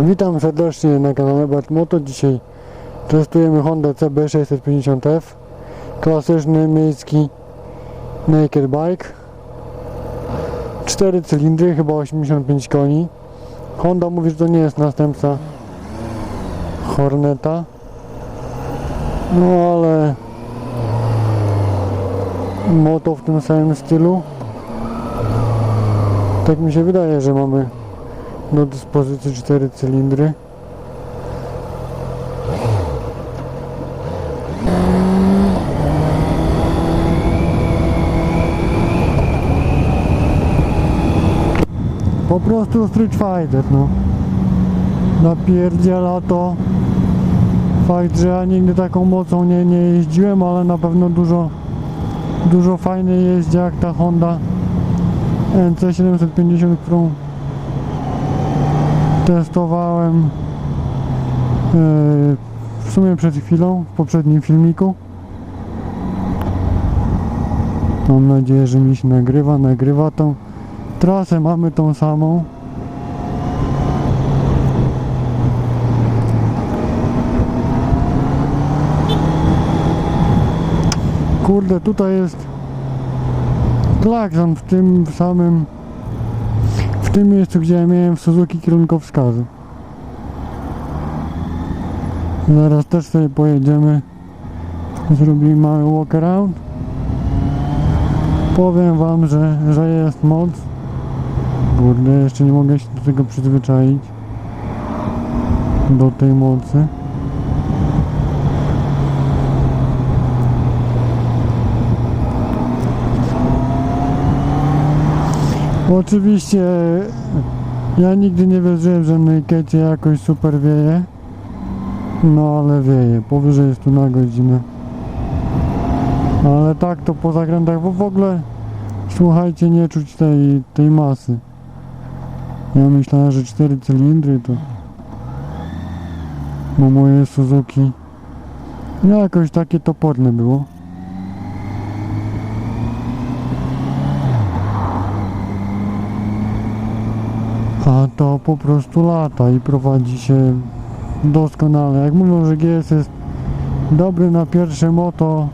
Witam serdecznie na kanale Bart Moto. Dzisiaj testujemy Honda CB650F. Klasyczny miejski naked bike. 4 cylindry, chyba 85 koni. Honda mówi, że to nie jest następca Horneta. No ale moto w tym samym stylu. Tak mi się wydaje, że mamy do dyspozycji 4 cylindry. Po prostu Street Fighter, no. Napierdziela to. Fakt, że ja nigdy taką mocą nie, nie jeździłem, ale na pewno dużo, dużo fajniej jeździ jak ta Honda NC750, którą testowałem e, w sumie przed chwilą, w poprzednim filmiku. Mam nadzieję, że mi się nagrywa, nagrywa tą trasę, mamy tą samą. Kurde, tutaj jest klakson w tym samym w tym miejscu, gdzie ja miałem Suzuki kierunkowskazy. Zaraz też sobie pojedziemy. Zrobimy mały walk around. Powiem wam, że, że jest moc. Kurde, jeszcze nie mogę się do tego przyzwyczaić. Do tej mocy. Oczywiście ja nigdy nie wierzyłem, że na Ikecie jakoś super wieje. No ale wieje, powyżej 100 na godzinę. Ale tak to po zakrętach, bo w ogóle słuchajcie, nie czuć tej, tej masy. Ja myślałem, że 4 cylindry to no moje Suzuki jakoś takie toporne było. A to po prostu lata i prowadzi się doskonale. Jak mówią, że GS jest dobry na pierwsze moto,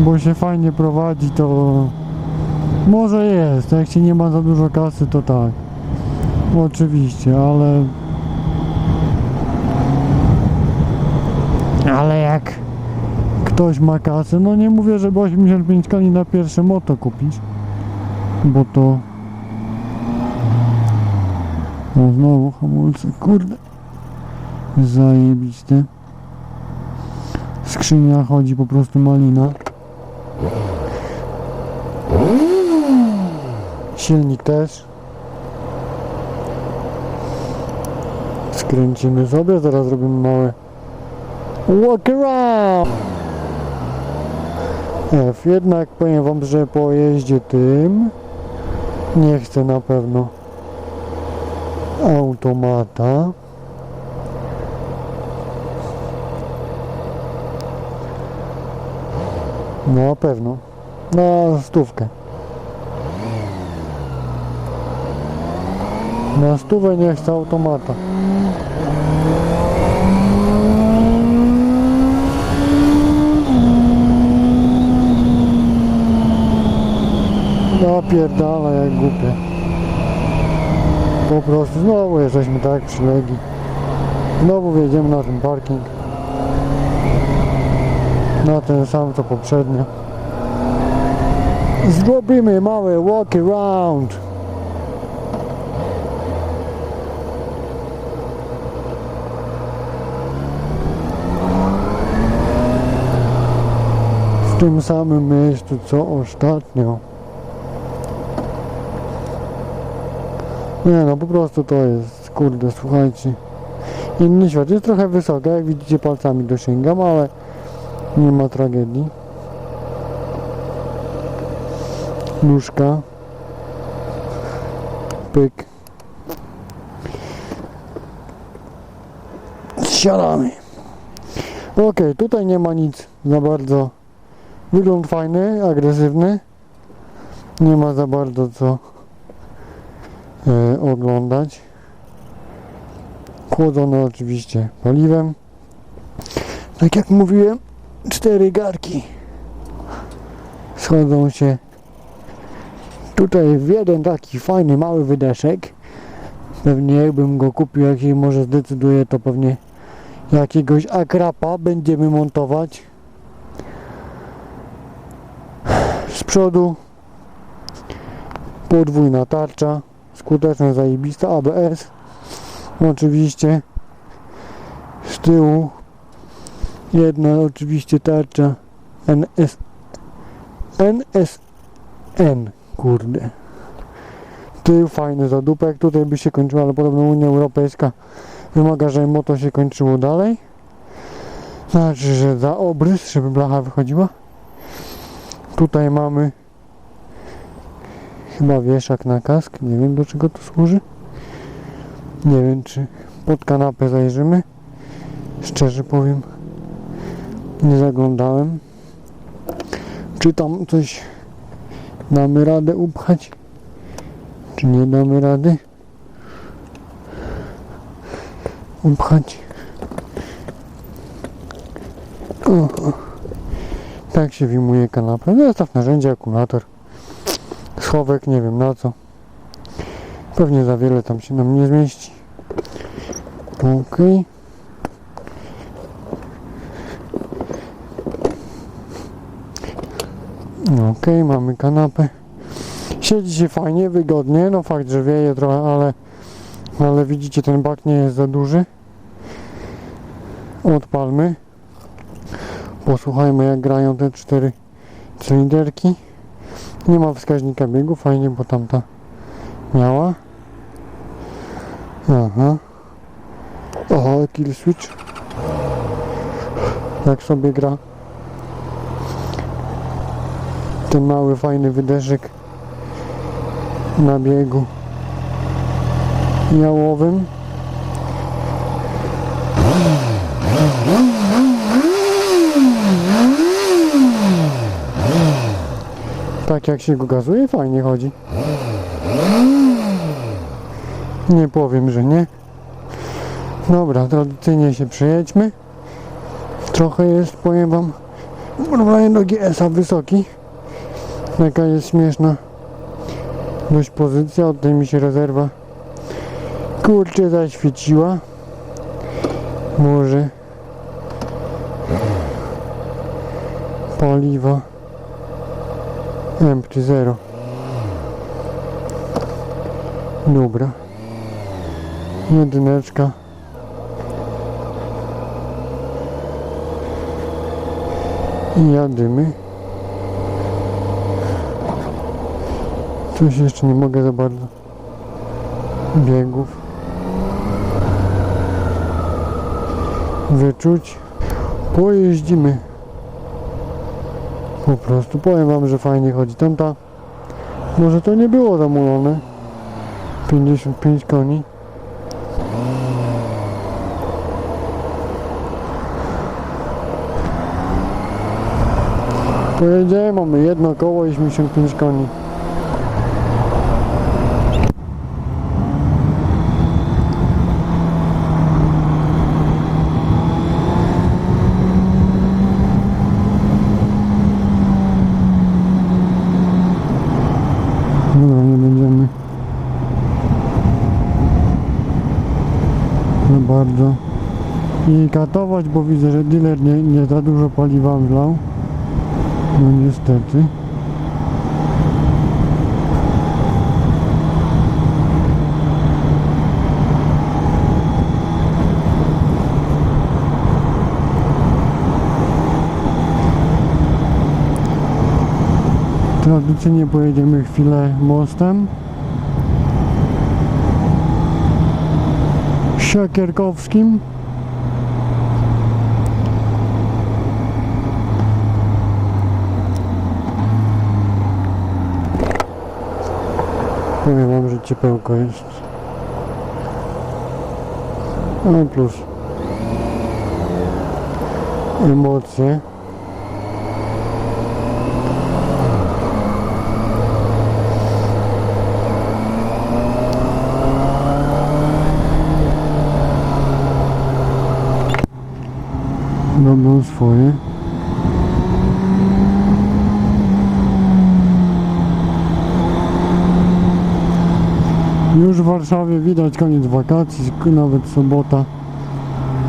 bo się fajnie prowadzi, to może jest. Jak się nie ma za dużo kasy, to tak. Oczywiście, ale ale jak ktoś ma kasę, no nie mówię, żeby 85 koni na pierwsze moto kupić, bo to o, znowu hamulce, kurde. Zajebiste. Skrzynia chodzi po prostu malina. Silnik też. Skręcimy sobie, zaraz zrobimy małe walk around. F, jednak powiem wam, że po jeździe tym nie chcę na pewno automata. No pewno. Na stówkę. Na stówę nie chcę automata. Napierdala jak głupie. Po prostu znowu jesteśmy tak przylegli. Znowu wjedziemy na ten parking. Na ten sam co poprzednio. Zrobimy małe walk around. W tym samym miejscu co ostatnio. Nie no, po prostu to jest, kurde, słuchajcie. Inny świat jest trochę wysoka, jak widzicie palcami dosięgam, ale nie ma tragedii. Nóżka. Pyk. Siadamy. Ok, tutaj nie ma nic za bardzo. Wygląd fajny, agresywny. Nie ma za bardzo co oglądać. chłodzone oczywiście paliwem. Tak jak mówiłem, cztery garki schodzą się tutaj w jeden taki fajny mały wydeszek. Pewnie jakbym go kupił, jak się może zdecyduje, to pewnie jakiegoś akrapa będziemy montować. Z przodu podwójna tarcza, skuteczna, zajebista ABS. Oczywiście z tyłu jedna oczywiście tarcza NS NSN kurde. Tył fajny zadupek tutaj by się kończył ale podobno Unia Europejska wymaga, żeby moto się kończyło dalej. Znaczy, że za obrys, żeby blacha wychodziła. Tutaj mamy chyba wieszak na kask. Nie wiem do czego to służy. Nie wiem czy pod kanapę zajrzymy. Szczerze powiem nie zaglądałem. Czy tam coś damy radę upchać? Czy nie damy rady upchać? O, tak się wyjmuje kanapę. Zestaw narzędzia, akumulator schowek, nie wiem na co pewnie za wiele tam się nam nie zmieści okej Okej, mamy kanapę. Siedzi się fajnie, wygodnie. No fakt, że wieje trochę, ale, ale widzicie, ten bak nie jest za duży. Odpalmy. Posłuchajmy, jak grają te cztery cylinderki. Nie ma wskaźnika biegu, fajnie, bo tamta miała. Aha. Oho, kill switch. Jak sobie gra ten mały fajny wydeszek na biegu jałowym tak jak się go gazuje fajnie chodzi. Nie powiem, że nie. Dobra, tradycyjnie się przejedźmy. Trochę jest, powiem wam w porównaniu do GS-a wysoki. Jaka jest śmieszna. Dość pozycja, od tej mi się rezerwa kurczę zaświeciła. Może paliwo empty zero. Dobra. Jedyneczka. Jadymy. Coś jeszcze nie mogę za bardzo. Biegów. Wyczuć. Pojeździmy. Po prostu powiem wam, że fajnie chodzi. Tamta może to nie było zamulone. 55 koni. Pojedziemy, mamy jedno koło i 85 koni. Dobra, nie będziemy za bardzo jej katować, bo widzę, że dealer nie, nie za dużo paliwa wlał. No niestety. Tradycyjnie pojedziemy chwilę mostem. Siekierkowskim. Powiem wam, że ciepełko jest. No plus emocje. Robią swoje. Już w Warszawie widać koniec wakacji, nawet sobota,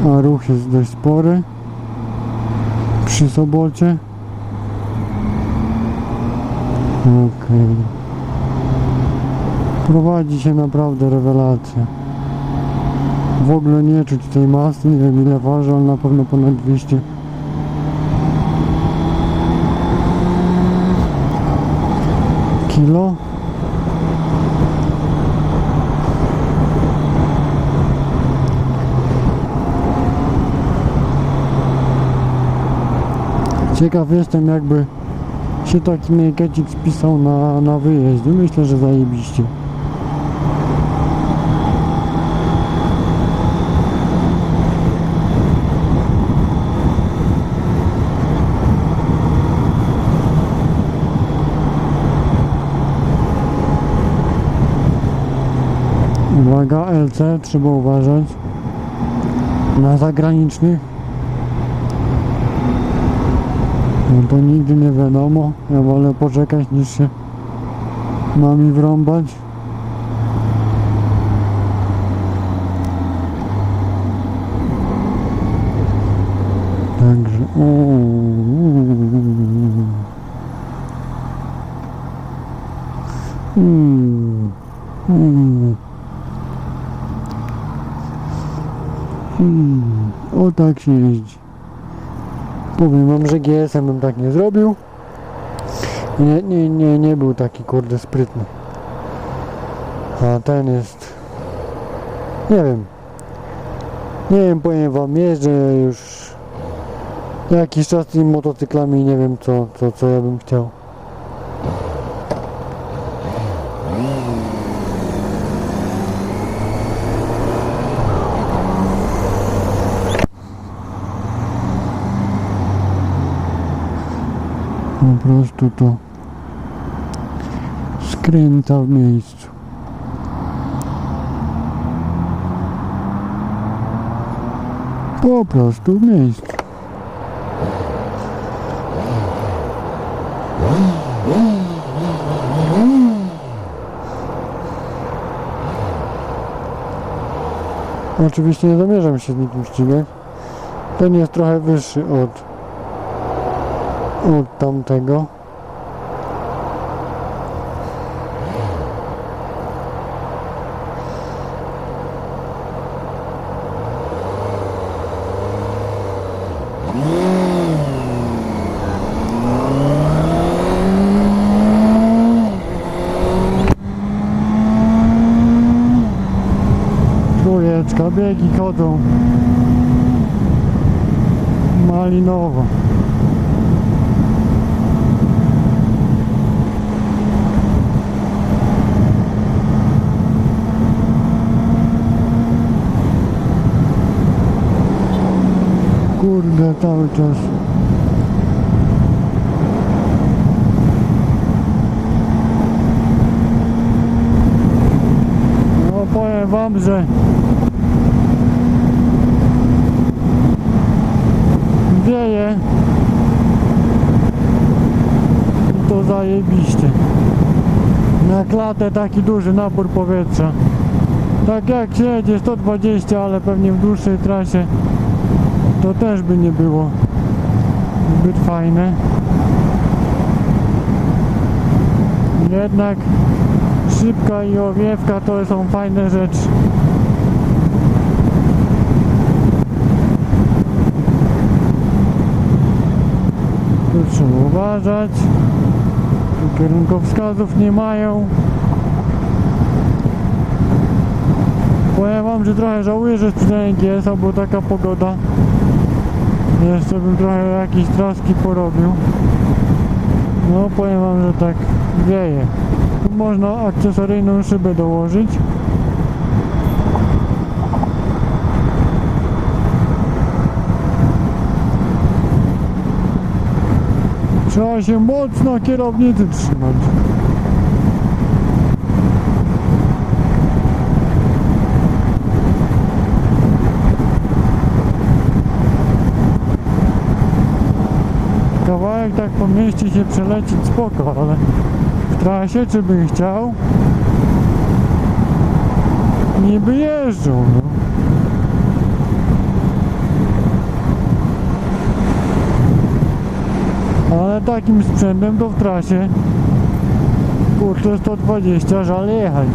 a ruch jest dość spory przy sobocie. Okej. Prowadzi się naprawdę rewelacja. W ogóle nie czuć tej masy, nie wiem ile waży, ale na pewno ponad 200 kilo. Ciekaw jestem jakby się taki nakecik spisał na, na wyjeździe. Myślę, że zajebiście. Uwaga, LC, trzeba uważać na zagranicznych. No to nigdy nie wiadomo. Ja wolę poczekać niż się nami wrąbać. Także. Mm. Mm. Mm. O tak się jeździ. Powiem wam, że GSM bym tak nie zrobił. Nie, nie, nie, nie był taki kurde sprytny. A ten jest... Nie wiem. Nie wiem, powiem wam, jeżdżę już jakiś czas tymi motocyklami i nie wiem co, co, co ja bym chciał. Prostu to skręta w miejscu. Po prostu w miejscu. Oczywiście nie zamierzam się z nikim ścigać. Ten jest trochę wyższy od od tamtego. Biegi chodzą. Malinowo. Kurde, cały czas. No powiem wam, że wieje i to zajebiście. Na klatę taki duży napór powietrza. Tak jak się jedzie 120, ale pewnie w dłuższej trasie to też by nie było zbyt fajne. Jednak szybka i owiewka to są fajne rzeczy. Tu trzeba uważać. Kierunkowskazów nie mają. Powiem wam, że trochę żałuję, że sprzedałem GS-a, bo taka pogoda. Jeszcze bym trochę jakieś traski porobił. No powiem wam, że tak wieje. Tu można akcesoryjną szybę dołożyć. Trzeba się mocno kierownicy trzymać. tak po mieście się przelecić spoko, ale w trasie czy bym chciał? Niby jeżdżą, no. Ale takim sprzętem to w trasie kurczę 120 żal jechać.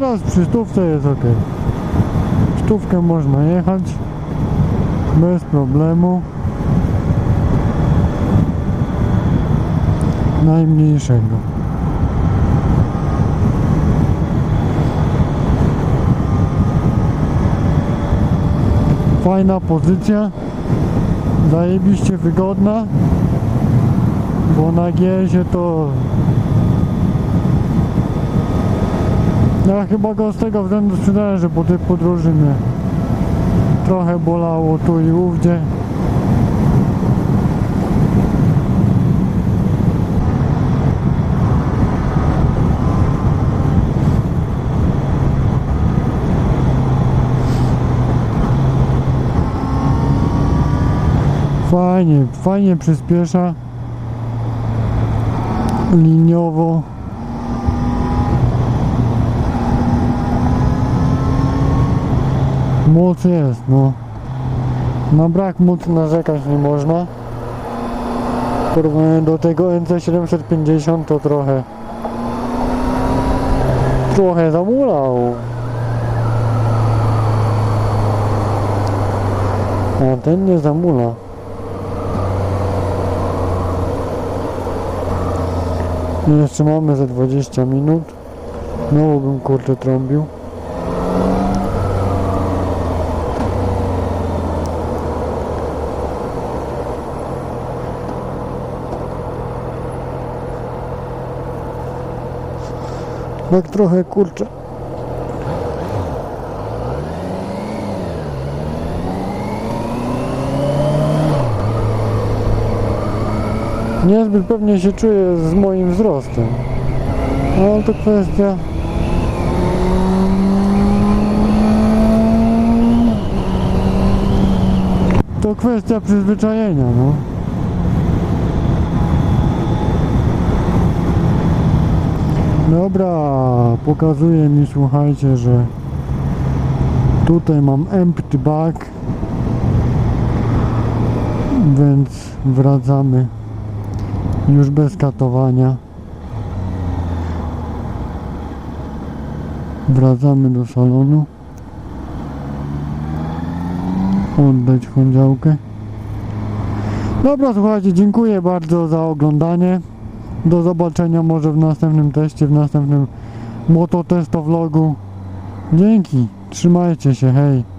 Teraz przy stówce jest ok. Stówkę można jechać bez problemu. Najmniejszego. Fajna pozycja. Zajebiście wygodna. Bo na GS-ie to Ja chyba go z tego względu sprzedałem, że po tej podróży mnie trochę bolało tu i ówdzie. Fajnie, fajnie przyspiesza liniowo. Moc jest, no. Na brak mocy narzekać nie można. W porównaniu do tego NC750 to trochę trochę zamulał. A ten nie zamula. Jeszcze mamy ze 20 minut. Znowu bym kurczę trąbił. Tak trochę kurczę. Niezbyt pewnie się czuję z moim wzrostem. Ale to kwestia. To kwestia przyzwyczajenia, no. Dobra, pokazuje mi, słuchajcie, że tutaj mam empty bag, więc wracamy już bez katowania. Wracamy do salonu. Oddać chądziałkę. Dobra, słuchajcie, dziękuję bardzo za oglądanie. Do zobaczenia może w następnym teście, w następnym mototestovlogu. Dzięki, trzymajcie się, hej.